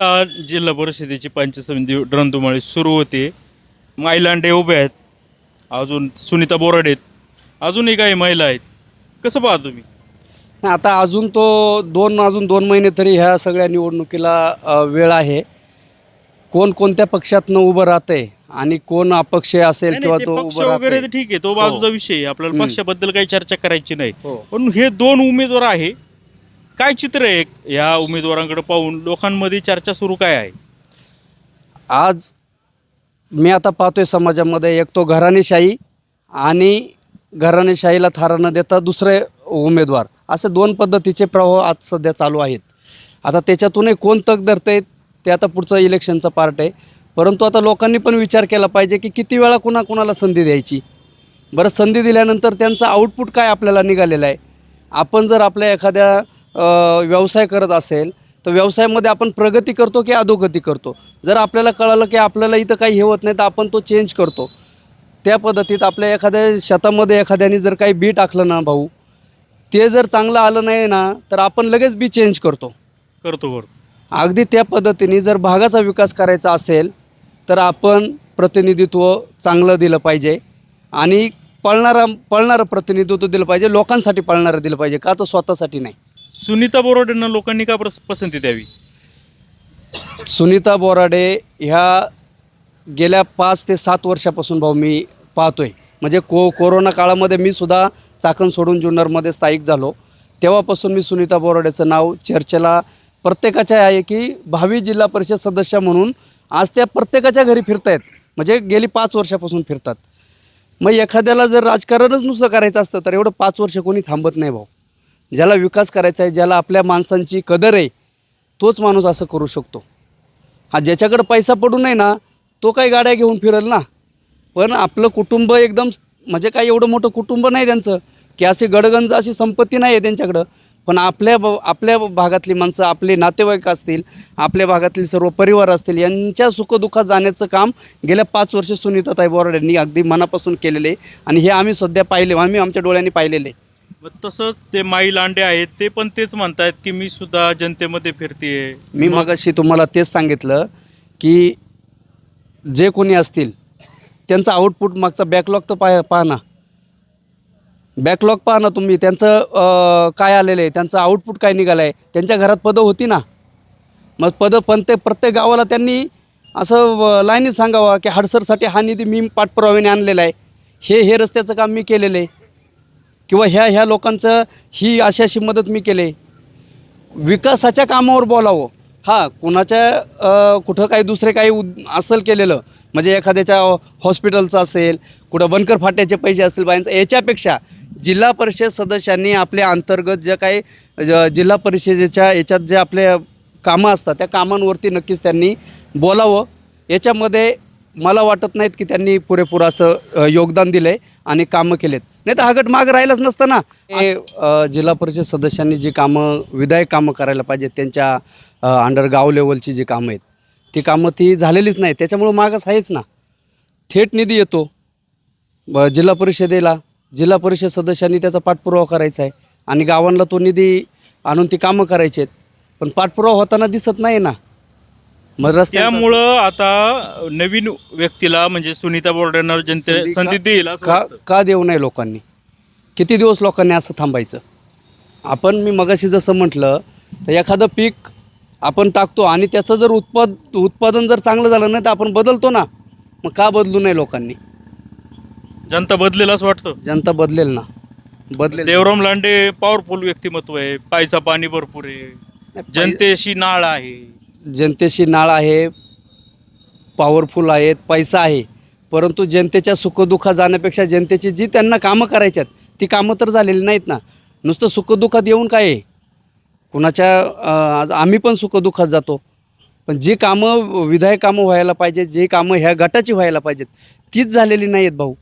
आता जिल्हा परिषदेची पंचायत समिती रणधुमाळी सुरू होते. माईलांडे उभे आहेत. अजून सुनीता बोराडे आहेत. अजूनही काही महिला आहेत. कसं पाहा तुम्ही? आता अजून तो दोन अजून दोन महिने तरी ह्या सगळ्या निवडणुकीला वेळ आहे. कोण कोणत्या पक्षातनं उभं राहतंय आणि कोण अपक्ष असेल किंवा तो पक्ष उभं वगैरे तर ठीक आहे. तो बाजूचा विषय आहे. आपल्याला हम्म. पक्षाबद्दल काही चर्चा करायची नाही. हो. पण हे दोन उमेदवार आहे. काय चित्र आहे या उमेदवारांकडे पाहून? लोकांमध्ये चर्चा सुरू काय आहे? आज मी आता पाहतोय समाजामध्ये एक तो घराणेशाही आणि घराणेशाहीला थारा न देता दुसरे उमेदवार. असे दोन पद्धतीचे प्रवाह आज सध्या चालू आहेत. आता त्याच्यातूनही कोण तग धरते ते आता पुढचं इलेक्शनचा पार्ट आहे. परंतु आता लोकांनी पण विचार केला पाहिजे की किती वेळा कुणा कुणाला संधी द्यायची? बरं संधी दिल्यानंतर त्यांचं आउटपुट काय आपल्याला निघालेला आहे? आपण जर आपल्या एखाद्या व्यवसाय करत असेल तर व्यवसायामध्ये आपण प्रगती करतो की अधोगती करतो? जर आपल्याला कळालं की आपल्याला इथं काही हे होत नाही तर आपण तो चेंज करतो. त्या पद्धतीत आपल्या एखाद्या शेतामध्ये एखाद्याने जर काही बी टाकलं ना भाऊ ते जर चांगलं आलं नाही ना तर आपण लगेच बी चेंज करतो. करतो करतो. अगदी त्या पद्धतीने जर भागाचा विकास करायचा असेल तर आपण प्रतिनिधित्व चांगलं दिलं पाहिजे आणि पळणारा पळणारं प्रतिनिधित्व दिलं पाहिजे लोकांसाठी पळणारं दिलं पाहिजे का तर स्वतःसाठी नाही. सुनीता बोराडेंना लोकांनी का प्रस- पसंती द्यावी? सुनीता बोराडे ह्या गेल्या पाच ते सात वर्षापासून भाऊ मी पाहतोय. म्हणजे को कोरोना काळामध्ये मी सुद्धा चाकण सोडून जुन्नरमध्ये स्थायिक झालो. तेव्हापासून मी सुनीता बोराडेचं नाव चर्चेला प्रत्येकाच्या आहे की भावी जिल्हा परिषद सदस्य म्हणून आज त्या प्रत्येकाच्या घरी फिरतायत. म्हणजे गेली पाच वर्षापासून फिरतात. मग एखाद्याला जर राजकारणच नुसतं करायचं असतं तर एवढं पाच वर्ष कोणी थांबत नाही भाऊ. ज्याला विकास करायचा आहे ज्याला आपल्या माणसांची कदर आहे तोच माणूस असं करू शकतो हा ज्याच्याकडं पैसा पडू नये ना तो काही गाड्या घेऊन फिरल ना पण आपलं कुटुंब एकदम म्हणजे काही एवढं मोठं कुटुंब नाही त्यांचं की अशी गडगंज अशी संपत्ती नाही आहे त्यांच्याकडं पण आपल्या ब आपल्या भागातली माणसं आपले नातेवाईक असतील आपल्या भागातले सर्व परिवार असतील यांच्या सुखदुःखात जाण्याचं काम गेल्या पाच वर्ष सुनीताताई बोराड यांनी अगदी मनापासून केलेले आहे. आणि हे आम्ही सध्या पाहिले आम्ही आमच्या डोळ्यांनी पाहिलेले आहे. तसंच ते माई लांडे आहेत ते पण तेच म्हणतायत की मी सुद्धा जनतेमध्ये फिरतेय. मी मगाशी तुम्हाला तेच सांगितलं की जे कोणी असतील त्यांचा आउटपुट मागचा बॅकलॉग तर पाय पहा ना. बॅकलॉग पहा ना तुम्ही त्यांचं काय आलेलं आहे त्यांचं आउटपुट काय निघालं आहे त्यांच्या घरात पदं होती ना. मग पदं पण ते प्रत्येक गावाला त्यांनी असं लाईनीत सांगावं की हडसरसाठी हा निधी मी पाठपुराव्याने आणलेला आहे. हे हे रस्त्याचं काम मी केलेलं आहे. किंवा ह्या ह्या लोकांचं ही अशी अशी मदत मी केले. विकासाच्या कामावर बोलावं. हां कुणाच्या कुठं काही दुसरे काही उद असेल केलेलं म्हणजे एखाद्याच्या हॉस्पिटलचं असेल कुठं बनकर फाट्याचे पैसे असतील बायांचं याच्यापेक्षा जिल्हा परिषद सदस्यांनी आपल्या अंतर्गत ज्या काही जिल्हा परिषदेच्या याच्यात जे आपले कामं असतात त्या कामांवरती नक्कीच त्यांनी बोलावं. याच्यामध्ये मला वाटत नाहीत की त्यांनी पुरेपूर असं योगदान दिलं आहे आणि कामं केलेत. नाही तर हा गट मागं राहिलाच नसतं ना. हे जिल्हा परिषद सदस्यांनी जी कामं विधायक कामं करायला पाहिजेत त्यांच्या अंडर गाव लेवलची जी कामं आहेत ती कामं ती झालेलीच नाही त्याच्यामुळं मागास आहेच ना. थेट निधी येतो. जिल्हा परिषदेला जिल्हा परिषद सदस्यांनी त्याचा पाठपुरावा करायचा आहे. आणि गावांना तो निधी आणून ती कामं करायची आहेत. पण पाठपुरावा होताना दिसत नाही ना. मग त्यामुळं आता नवीन व्यक्तीला म्हणजे सुनीता बोराडेंना जनते संधी देईल असं का वाटतं. का देऊ नये लोकांनी? किती दिवस लोकांनी असं थांबायचं? आपण मी मगाशी जसं म्हटलं तर एखादं पीक आपण टाकतो आणि त्याचं जर उत्पाद उत्पादन जर चांगलं झालं नाही तर आपण बदलतो ना? मग का बदलू नये लोकांनी? जनता बदलेल असं वाटतं. जनता बदलेल ना? बदलेल देवराम लांडे पॉवरफुल व्यक्तिमत्व आहे. पायचा पाणी भरपूर आहे. जनतेशी नाळ आहे. जनतेशी नाळ आहे पॉवरफुल आहेत पैसा आहे. परंतु जनतेच्या सुखदुःखात जाण्यापेक्षा जनतेची जी त्यांना कामं करायची आहेत ती कामं तर झालेली नाहीत ना. नुसतं सुखदुःखात येऊन काय आहे? कुणाच्या आज आम्ही पण सुखदुःखात जातो. पण जी कामं विधायक कामं व्हायला पाहिजेत जी कामं ह्या गटाची व्हायला पाहिजेत तीच झालेली नाही आहेत भाऊ.